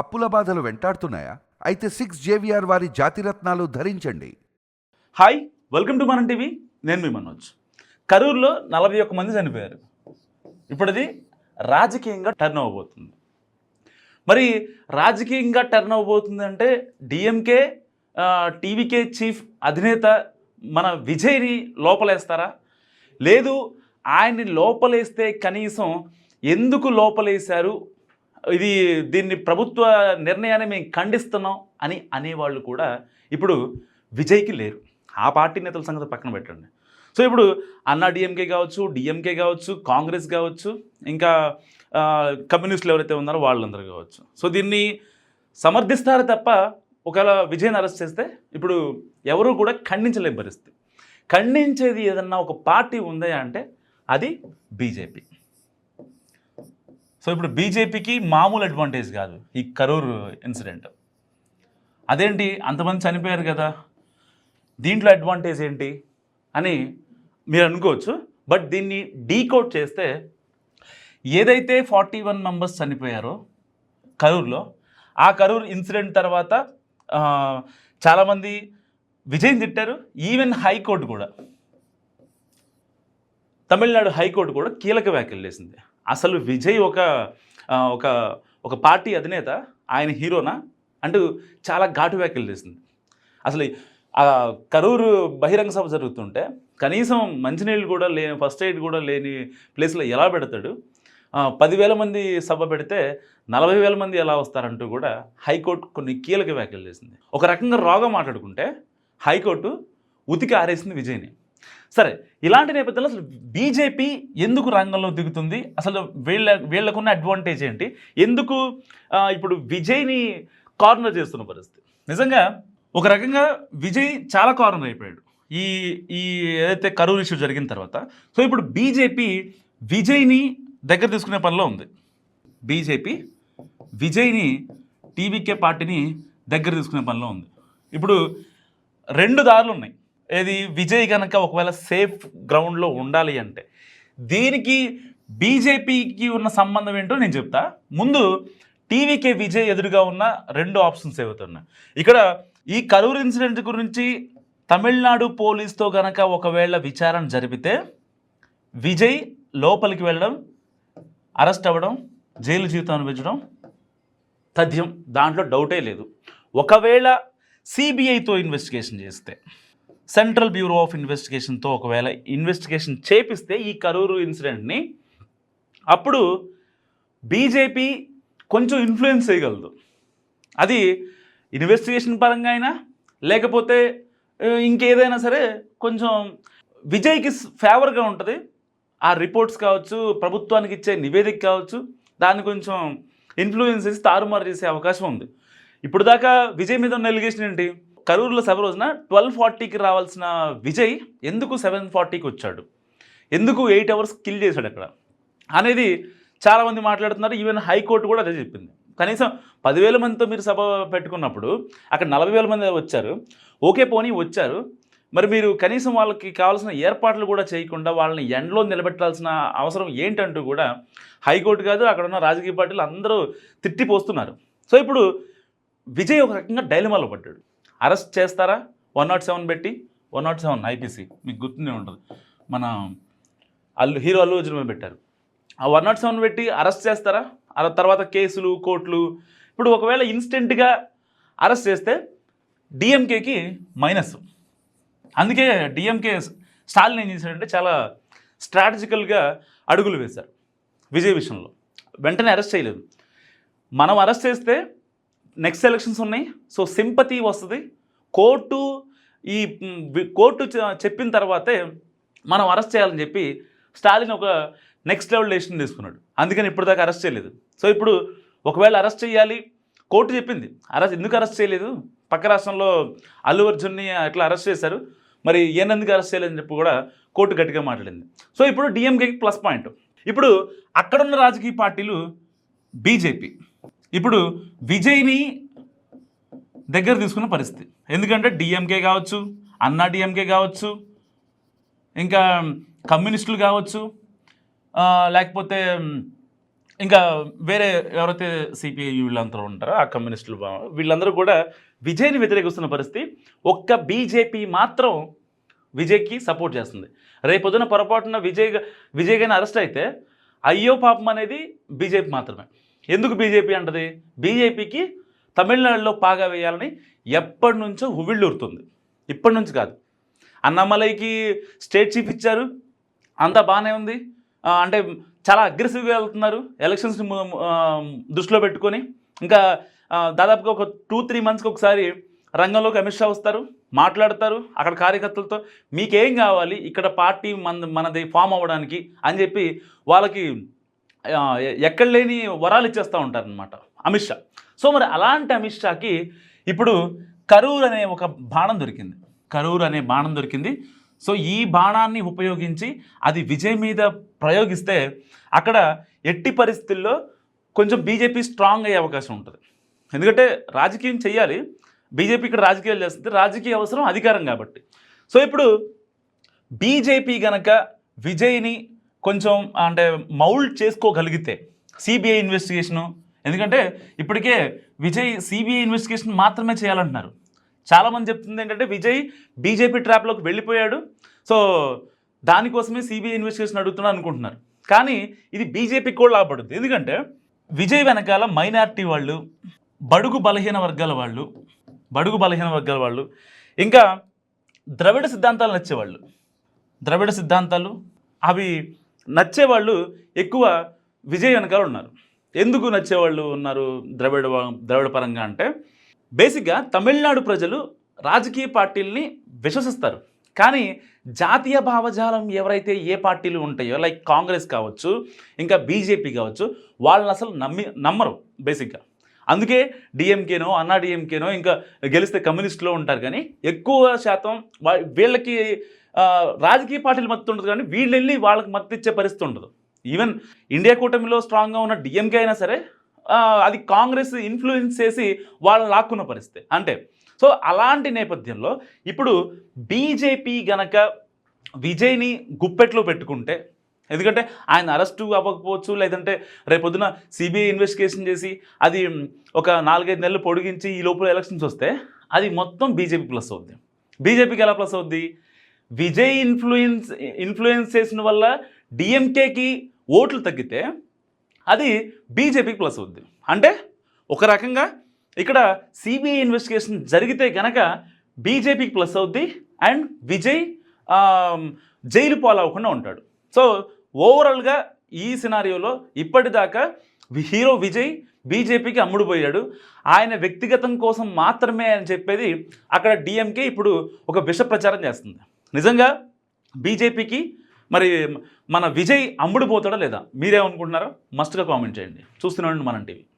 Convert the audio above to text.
అప్పుల బాధలు వెంటాడుతున్నాయా? అయితే సిక్స్ జేవిఆర్ వారి జాతిరత్నాలు ధరించండి. హాయ్ వెల్కమ్ టు మన టీవీ నేను మీ మనోజ్. కరూరులో నలభై ఒక్క మంది చనిపోయారు. ఇప్పుడు అది రాజకీయంగా టర్న్ అవ్వబోతుంది. మరి రాజకీయంగా టర్న్ అవ్వబోతుంది అంటే డిఎంకే టీవీకే చీఫ్ అధినేత మన విజయ్ని లోపలేస్తారా? లేదు ఆయన్ని లోపలేస్తే కనీసం ఎందుకు లోపలేశారు? ఇది దీన్ని ప్రభుత్వ నిర్ణయాన్ని మేము ఖండిస్తున్నాం అని అనేవాళ్ళు కూడా ఇప్పుడు విజయ్కి లేరు. ఆ పార్టీ నేతల సంగతి పక్కన పెట్టండి. సో ఇప్పుడు అన్నా డిఎంకే కావచ్చు డిఎంకే కావచ్చు కాంగ్రెస్ కావచ్చు ఇంకా కమ్యూనిస్టులు ఎవరైతే ఉన్నారో వాళ్ళందరూ కావచ్చు. సో దీన్ని సమర్థిస్తారు తప్ప ఒకవేళ విజయ్ని అరెస్ట్ చేస్తే ఇప్పుడు ఎవరు కూడా ఖండించలేని పరిస్థితి. ఖండించేది ఏదన్నా ఒక పార్టీ ఉందా అంటే అది బీజేపీ. సో ఇప్పుడు బీజేపీకి మామూలు అడ్వాంటేజ్ కాదు ఈ కరూర్ ఇన్సిడెంట్ అదేంటి? అంతమంది చనిపోయారు కదా. దీంట్లో అడ్వాంటేజ్ ఏంటి? అని మీరు అనుకోవచ్చు. బట్ దీన్ని డీకోడ్ చేస్తే ఏదైతే ఫార్టీ వన్ మెంబర్స్ చనిపోయారో కరూర్లో ఆ కరూర్ ఇన్సిడెంట్ తర్వాత చాలామంది విజయం తిట్టారు. ఈవెన్ హైకోర్టు కూడా. తమిళనాడు హైకోర్టు కూడా కీలక వ్యాఖ్యలు చేసింది. అసలు విజయ్ ఒక ఒక ఒక పార్టీ అధినేత ఆయన హీరోనా? అంటూ చాలా ఘాటు వ్యాఖ్యలు చేసింది. అసలు ఆ కరూరు బహిరంగ సభ జరుగుతుంటే కనీసం మంచినీళ్ళు కూడా లేని ఫస్ట్ ఎయిడ్ కూడా లేని ప్లేస్లో ఎలా పెడతాడు? పదివేల మంది సభ పెడితే నలభై వేల మంది ఎలా వస్తారంటూ కూడా హైకోర్టు కొన్ని కీలక వ్యాఖ్యలు చేసింది. ఒక రకంగా రాగా మాట్లాడుకుంటే హైకోర్టు ఉతికి ఆరేసింది విజయ్ని. సరే ఇలాంటి నేపథ్యంలో అసలు బీజేపీ ఎందుకు రంగంలో దిగుతుంది? అసలు వీళ్ళ వీళ్ళకున్న అడ్వాంటేజ్ ఏంటి? ఎందుకు ఇప్పుడు విజయ్ని కార్నర్ చేస్తున్న పరిస్థితి? నిజంగా ఒక రకంగా విజయ్ చాలా కార్నర్ అయిపోయాడు. ఈ ఈ ఏదైతే కరూర్ ఇష్యూ జరిగిన తర్వాత. సో ఇప్పుడు బీజేపీ విజయ్ని దగ్గర తీసుకునే పనిలో ఉంది. బీజేపీ విజయ్ని టీవీకే పార్టీని దగ్గర తీసుకునే పనిలో ఉంది. ఇప్పుడు రెండు దారులు ఉన్నాయి. ఏది? విజయ్ కనుక ఒకవేళ సేఫ్ గ్రౌండ్లో ఉండాలి అంటే దీనికి బీజేపీకి ఉన్న సంబంధం ఏంటో నేను చెప్తా. ముందు టీవీకే విజయ్ ఎదురుగా ఉన్న రెండు ఆప్షన్స్ ఏవైతున్నాయి ఇక్కడ ఈ కరూర్ ఇన్సిడెంట్ గురించి తమిళనాడు పోలీస్తో గనక ఒకవేళ విచారణ జరిపితే విజయ్ లోపలికి వెళ్ళడం అరెస్ట్ అవ్వడం జైలు జీవితం అనిపించడం తథ్యం. దాంట్లో డౌటే లేదు. ఒకవేళ సిబిఐతో ఇన్వెస్టిగేషన్ చేస్తే సెంట్రల్ బ్యూరో ఆఫ్ ఇన్వెస్టిగేషన్తో ఒకవేళ ఇన్వెస్టిగేషన్ చేపిస్తే ఈ కరూరు ఇన్సిడెంట్ని అప్పుడు బీజేపీ కొంచెం ఇన్ఫ్లుయెన్స్ చేయగలదు. అది ఇన్వెస్టిగేషన్ పరంగా అయినా లేకపోతే ఇంకేదైనా సరే కొంచెం విజయ్కి ఫేవర్గా ఉంటుంది. ఆ రిపోర్ట్స్ కావచ్చు ప్రభుత్వానికి ఇచ్చే నివేదిక కావచ్చు దాన్ని కొంచెం ఇన్ఫ్లుయెన్స్ చేసి తారుమారు చేసే అవకాశం ఉంది. ఇప్పుడు దాకా విజయ్ మీద ఉన్న ఎలిగేషన్ ఏంటి? కరూరులో సభ రోజున ట్వెల్వ్ ఫార్టీకి రావాల్సిన విజయ్ ఎందుకు సెవెన్ ఫార్టీకి వచ్చాడు? ఎందుకు ఎయిట్ అవర్స్ కిల్ చేశాడు అక్కడ? అనేది చాలామంది మాట్లాడుతున్నారు. ఈవెన్ హైకోర్టు కూడా అదే చెప్పింది. కనీసం పదివేల మందితో మీరు సభ పెట్టుకున్నప్పుడు అక్కడ నలభై వేల మంది వచ్చారు. ఓకే పోనీ వచ్చారు. మరి మీరు కనీసం వాళ్ళకి కావాల్సిన ఏర్పాట్లు కూడా చేయకుండా వాళ్ళని ఎండలో నిలబెట్టాల్సిన అవసరం ఏంటంటూ కూడా హైకోర్టు కాదు అక్కడ ఉన్న రాజకీయ పార్టీలు అందరూ తిట్టిపోస్తున్నారు సో ఇప్పుడు విజయ్ ఒక రకంగా డైలమాలో పడ్డాడు. అరెస్ట్ చేస్తారా? వన్ నాట్ సెవెన్ పెట్టి వన్ నాట్ సెవెన్ ఐపీసీ. మీకు గుర్తుండే ఉంటుంది. మన అల్లు హీరో అల్లు అర్జున్ మీద పెట్టారు. ఆ వన్ నాట్ సెవెన్ పెట్టి అరెస్ట్ చేస్తారా? ఆ తర్వాత కేసులు కోర్టులు. ఇప్పుడు ఒకవేళ ఇన్స్టెంట్గా అరెస్ట్ చేస్తే డిఎంకేకి మైనస్. అందుకే డిఎంకే స్టాలిన్ ఏం చేశాడంటే చాలా స్ట్రాటజికల్గా అడుగులు వేశారు విజయ్ విషయంలో. వెంటనే అరెస్ట్ చేయలేదు. మనం అరెస్ట్ చేస్తే నెక్స్ట్ ఎలక్షన్స్ ఉన్నాయి. సో సింపతి వస్తుంది. కోర్టు ఈ కోర్టు చెప్పిన తర్వాతే మనం అరెస్ట్ చేయాలని చెప్పి స్టాలిన్ ఒక నెక్స్ట్ లెవెల్ డెసిషన్ తీసుకున్నాడు. అందుకని ఇప్పటిదాకా అరెస్ట్ చేయలేదు. సో ఇప్పుడు ఒకవేళ అరెస్ట్ చేయాలి కోర్టు చెప్పింది. అరెస్ట్ ఎందుకు అరెస్ట్ చేయలేదు? పక్క రాష్ట్రంలో అల్లు అర్జున్ని అట్లా అరెస్ట్ చేశారు. మరి ఈయన ఎందుకు అరెస్ట్ చేయలేదని చెప్పి కూడా కోర్టు గట్టిగా మాట్లాడింది. సో ఇప్పుడు డిఎంకేకి ప్లస్ పాయింట్ ఇప్పుడు అక్కడున్న రాజకీయ పార్టీలు బీజేపీ ఇప్పుడు విజయ్ని దగ్గర తీసుకున్న పరిస్థితి. ఎందుకంటే డిఎంకే కావచ్చు అన్నా డిఎంకే కావచ్చు ఇంకా కమ్యూనిస్టులు కావచ్చు లేకపోతే ఇంకా వేరే ఎవరైతే సిపిఐ వీళ్ళందరూ ఉంటారో ఆ కమ్యూనిస్టులు వీళ్ళందరూ కూడా విజయ్ని వ్యతిరేకిస్తున్న పరిస్థితి ఒక్క బీజేపీ మాత్రం విజయ్కి సపోర్ట్ చేస్తుంది. రేపొద్దున పొరపాటున విజయ్ విజయ్ గారిని అరెస్ట్ అయితే అయ్యో పాపం అనేది బీజేపీ మాత్రమే. ఎందుకు బీజేపీ అంటది? బీజేపీకి తమిళనాడులో పాగా వేయాలని ఎప్పటి నుంచో ఉవిళ్ళూరుతుంది ఇప్పటి నుంచి కాదు. అన్నమలైకి స్టేట్ చీఫ్ ఇచ్చారు. అంతా బాగానే ఉంది. అంటే చాలా అగ్రెసివ్గా వెళ్తున్నారు. ఎలక్షన్స్ని దృష్టిలో పెట్టుకొని. ఇంకా దాదాపుగా ఒక టూ త్రీ మంత్స్కి ఒకసారి రంగంలోకి అమిత్ షా వస్తారు. మాట్లాడతారు అక్కడ కార్యకర్తలతో. మీకేం కావాలి? ఇక్కడ పార్టీ మన మనది ఫామ్ అవ్వడానికి అని చెప్పి వాళ్ళకి ఎక్కడ లేని వరాలు ఇచ్చేస్తూ ఉంటారనమాట అమిత్ షా. సో మరి అలాంటి అమిత్ షాకి ఇప్పుడు కరూర్ అనే ఒక బాణం దొరికింది. కరూర్ అనే బాణం దొరికింది. సో ఈ బాణాన్ని ఉపయోగించి అది విజయ్ మీద ప్రయోగిస్తే అక్కడ ఎట్టి పరిస్థితుల్లో కొంచెం బీజేపీ స్ట్రాంగ్ అయ్యే అవకాశం ఉంటుంది. ఎందుకంటే రాజకీయం చేయాలి బీజేపీ ఇక్కడ రాజకీయాలు చేస్తుంది. రాజకీయ అవసరం అధికారం కాబట్టి. సో ఇప్పుడు బీజేపీ గనక విజయ్ని కొంచెం అంటే మౌల్డ్ చేసుకోగలిగితే సిబిఐ ఇన్వెస్టిగేషను ఎందుకంటే ఇప్పటికే విజయ్ సిబిఐ ఇన్వెస్టిగేషన్ మాత్రమే చేయాలంటున్నారు. చాలామంది చెప్తుంది ఏంటంటే విజయ్ బీజేపీ ట్రాప్లోకి వెళ్ళిపోయాడు సో దానికోసమే సిబిఐ ఇన్వెస్టిగేషన్ అడుగుతున్నాడు అనుకుంటున్నారు. కానీ ఇది బీజేపీకి కూడా లాభపడుతుంది ఎందుకంటే విజయ్ వెనకాల మైనారిటీ వాళ్ళు బడుగు బలహీన వర్గాల వాళ్ళు బడుగు బలహీన వర్గాల వాళ్ళు ఇంకా ద్రవిడ సిద్ధాంతాలు నచ్చేవాళ్ళు. ద్రవిడ సిద్ధాంతాలు అవి నచ్చేవాళ్ళు ఎక్కువ విజయ్ వెనకాల ఉన్నారు. ఎందుకు నచ్చేవాళ్ళు ఉన్నారు ద్రవిడ ద్రవిడ పరంగా అంటే బేసిక్గా తమిళనాడు ప్రజలు రాజకీయ పార్టీల్ని విశ్వసిస్తారు. కానీ జాతీయ భావజాలం ఎవరైతే ఏ పార్టీలు ఉంటాయో లైక్ కాంగ్రెస్ కావచ్చు ఇంకా బీజేపీ కావచ్చు వాళ్ళని అసలు నమ్మి నమ్మరు బేసిక్గా. అందుకే డిఎంకేనో అన్నా డిఎంకేనో ఇంకా గెలిస్తే కమ్యూనిస్టులో ఉంటారు. కానీ ఎక్కువ శాతం వీళ్ళకి రాజకీయ పార్టీలు మద్దతు ఉండదు కానీ వీళ్ళు వెళ్ళి వాళ్ళకి మద్దతు ఇచ్చే పరిస్థితి ఉండదు. ఈవెన్ ఇండియా కూటమిలో స్ట్రాంగ్గా ఉన్న డిఎంకే అయినా సరే అది కాంగ్రెస్ ఇన్ఫ్లుయెన్స్ చేసి వాళ్ళని లాక్కున్న పరిస్థితి. అంటే సో అలాంటి నేపథ్యంలో ఇప్పుడు బీజేపీ గనక విజయ్ని గుప్పెట్లో పెట్టుకుంటే ఎందుకంటే ఆయన అరెస్టు అవ్వకపోవచ్చు లేదంటే రేపొద్దున సిబిఐ ఇన్వెస్టిగేషన్ చేసి అది ఒక నాలుగైదు నెలలు పొడిగించి ఈ లోపల ఎలక్షన్స్ వస్తే అది మొత్తం బీజేపీ ప్లస్ అవుద్ది. బీజేపీకి ఎలా ప్లస్ అవుద్ది? విజయ్ ఇన్ఫ్లుయెన్స్ ఇన్ఫ్లుయెన్స్ చేసిన వల్ల డిఎంకేకి ఓట్లు తగ్గితే అది బీజేపీకి ప్లస్ అవుద్ది. అంటే ఒక రకంగా ఇక్కడ సిబిఐ ఇన్వెస్టిగేషన్ జరిగితే కనుక బీజేపీకి ప్లస్ అవుద్ది అండ్ విజయ్ జైలు పాలవకుండా ఉంటాడు. సో ఓవరాల్గా ఈ సినారియోలో ఇప్పటిదాకా హీరో విజయ్ బీజేపీకి అమ్ముడుపోయాడు. ఆయన వ్యక్తిగతం కోసం మాత్రమే అని చెప్పేది అక్కడ డిఎంకే ఇప్పుడు ఒక విష ప్రచారం చేస్తుంది. నిజంగా బీజేపీకి మరి మన విజయ్ అమ్ముడుపోతాడా లేదా? మీరేమనుకుంటున్నారో? మస్ట్గా కామెంట్ చేయండి. చూస్తున్నాండి మనం టీవీ.